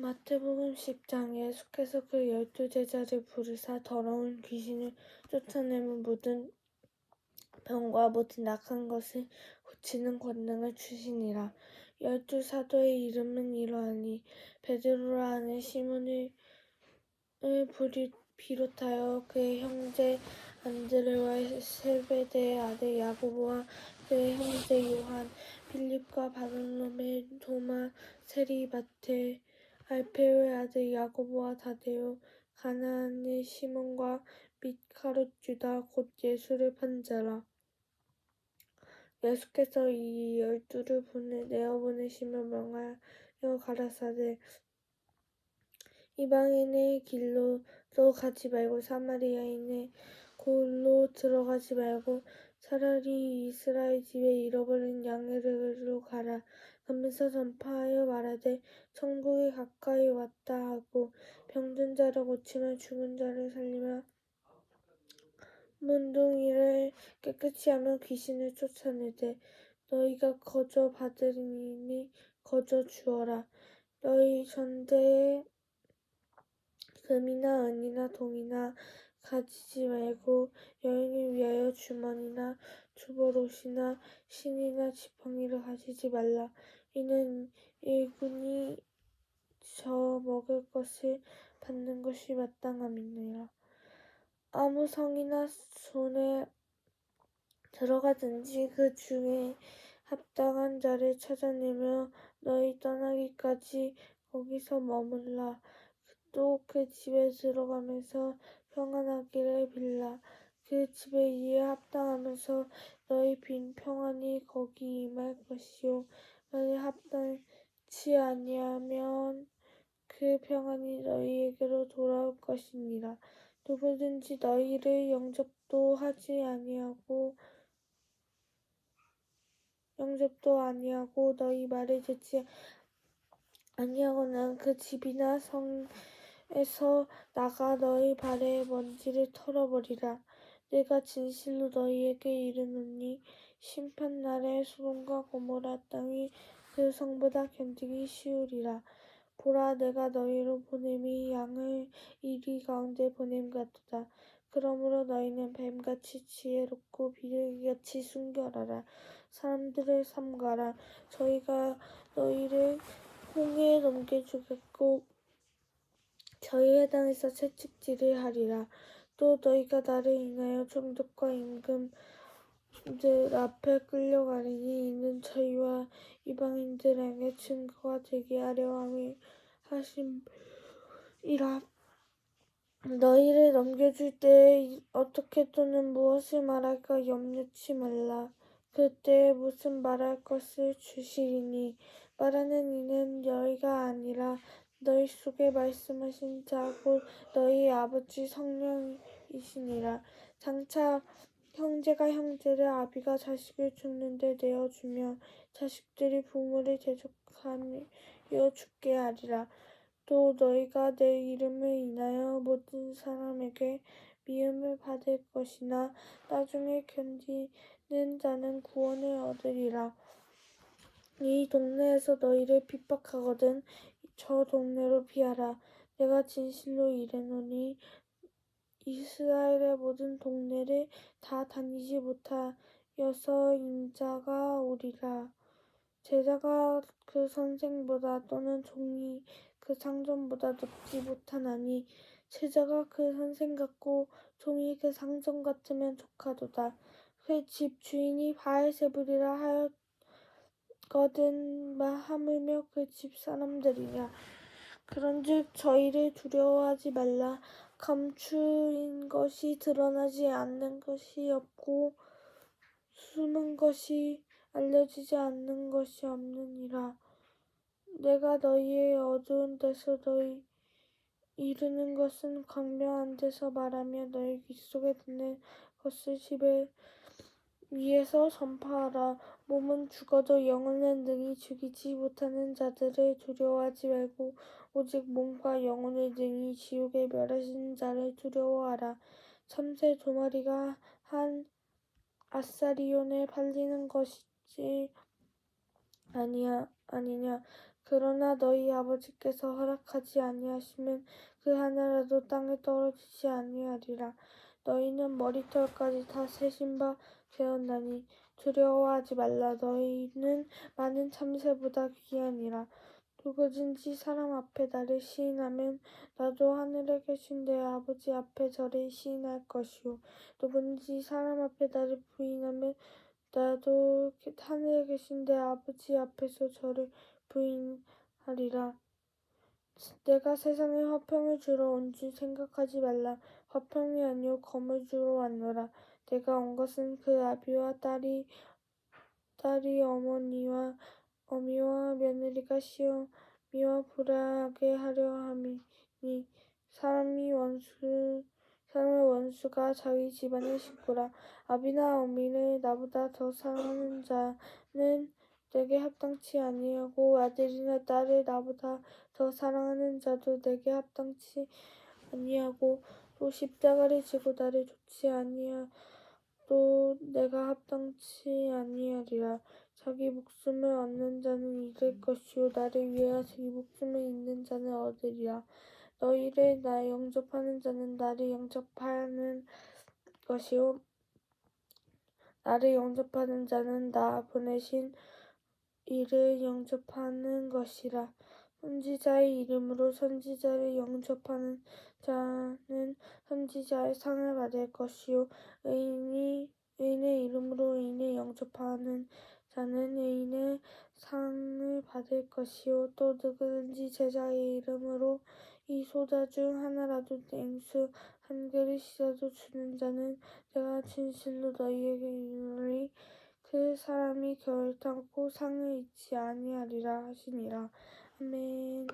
마태복음 10장 예수께서 그 열두 제자를 부르사 더러운 귀신을 쫓아내는 모든 병과 모든 악한 것을 고치는 권능을 주시니라. 열두 사도의 이름은 이러하니 베드로라 하는 시몬을 비롯하여 그의 형제 안드레와 세베대의 아들 야고보와 그의 형제 요한 빌립과 바돌로메 도마 세리 마테 알페오의 아들 야고보와 다데오 가나안의 시몬과 및 가롯 유다 곧 예수를 판 자라. 예수께서 이 열두를 내어 보내시며 명하여 가라사대 이방인의 길로도 가지 말고 사마리아인의 골로 들어가지 말고 차라리 이스라엘 집에 잃어버린 양으로 가라. 그러면서 전파하여 말하되 천국이 가까이 왔다 하고 병든 자를 고치며 죽은 자를 살리며 문둥이를 깨끗이 하며 귀신을 쫓아내되 너희가 거저 받으리니 거저 주어라. 너희 전대에 금이나 은이나 동이나 가지지 말고 여행을 위하여 주머니나 주버옷이나 신이나 지팡이를 가지지 말라. 이는 일꾼이 저 먹을 것을 받는 것이 마땅함이니라. 아무 성이나 손에 들어가든지 그 중에 합당한 자를 찾아내며 너희 떠나기까지 거기서 머물라. 또 그 집에 들어가면서 평안하기를 빌라. 그 집에 이에 합당하면서 너희 빈 평안이 거기 임할 것이요. 만일 합당치 아니하면 그 평안이 너희에게로 돌아올 것이니라. 누구든지 너희를 영접도 하지 아니하고 영접도 아니하고 너희 말을 듣지 아니하거나 그 집이나 성 에서 나가 너희 발에 먼지를 털어버리라. 내가 진실로 너희에게 이르노니 심판날에 소돔과 고모라 땅이 그 성보다 견디기 쉬우리라. 보라 내가 너희로 보냄이 양을 이리 가운데 보냄 같도다. 그러므로 너희는 뱀같이 지혜롭고 비둘기같이 순결하라. 사람들을 삼가라. 저희가 너희를 홍해에 넘겨주겠고 저희의 땅에서 채찍질을 하리라. 또 너희가 나를 인하여 총독과 임금들 앞에 끌려가리니 이는 저희와 이방인들에게 증거가 되게 하려 함이 하심이라. 너희를 넘겨줄 때에 어떻게 또는 무엇을 말할까 염려치 말라. 그때에 무슨 말할 것을 주시리니 말하는 이는 너희가 아니라 너희 속에 말씀하신 자 곧 너희 아버지 성령이시니라. 장차 형제가 형제를 아비가 자식을 죽는데 내어 주며 자식들이 부모를 대적하여 죽게 하리라. 또 너희가 내 이름을 인하여 모든 사람에게 미움을 받을 것이나 나중에 견디는 자는 구원을 얻으리라. 이 동네에서 너희를 핍박하거든 저 동네로 피하라. 내가 진실로 이르노니 이스라엘의 모든 동네를 다 다니지 못하여서 인자가 오리라. 제자가 그 선생보다 또는 종이 그 상전보다 높지 못하나니 제자가 그 선생 같고 종이 그 상전 같으면 좋하도다. 그 집 주인이 바알세불이라 하였 거든 하물며 그 집 사람들이냐. 그런즉 저희를 두려워하지 말라. 감추인 것이 드러나지 않는 것이 없고 숨은 것이 알려지지 않는 것이 없느니라. 내가 너희의 어두운 데서 너희 이르는 것은 광명한 데서 말하며 너희 귀 속에 듣는 것을 집에 위에서 전파하라. 몸은 죽어도 영혼은 능히 죽이지 못하는 자들을 두려워하지 말고 오직 몸과 영혼을 능히 지옥에 멸하시는 자를 두려워하라. 참새 두 마리가 한 아사리온에 팔리는 것이지 아니야 아니냐 그러나 너희 아버지께서 허락하지 아니하시면 그 하나라도 땅에 떨어지지 아니하리라. 너희는 머리털까지 다 세신 바 되었나니 두려워하지 말라. 너희는 많은 참새보다 귀하니라. 누구든지 사람 앞에 나를 시인하면 나도 하늘에 계신 내 아버지 앞에 저를 시인할 것이요. 누구든지 사람 앞에 나를 부인하면 나도 하늘에 계신 내 아버지 앞에서 저를 부인하리라. 내가 세상에 화평을 주러 온 줄 생각하지 말라. 화평이 아니요 검을 주러 왔노라. 내가 온 것은 그 아비와 딸이 딸이 어머니와 어미와 며느리가 시어미와 불화하게 하려 함이니 사람이 원수 사람의 원수가 자기 집안의 식구라. 아비나 어미를 나보다 더 사랑하는 자는 내게 합당치 아니하고 아들이나 딸을 나보다 더 사랑하는 자도 내게 합당치 아니하고 또 십자가를 지고 나를 좇지 아니하도 내가 합당치 아니하리라. 자기 목숨을 얻는 자는 잃을 것이요 나를 위하여 자기 목숨을 잃는 자는 얻으리라. 너희를 나 영접하는 자는 나를 영접하는 것이요 나를 영접하는 자는 나 보내신 이를 영접하는 것이라. 선지자의 이름으로 선지자를 영접하는 자는 선지자의 상을 받을 것이요. 의인이 의인의 이름으로 의인을 영접하는 자는 의인의 상을 받을 것이요. 또 누구든지 제자의 이름으로 이 소다 중 하나라도 냉수 한 그릇이라도 주는 자는 내가 진실로 너희에게 이르노니 그 사람이 결탄코 상을 잊지 아니하리라 하시니라. 아멘.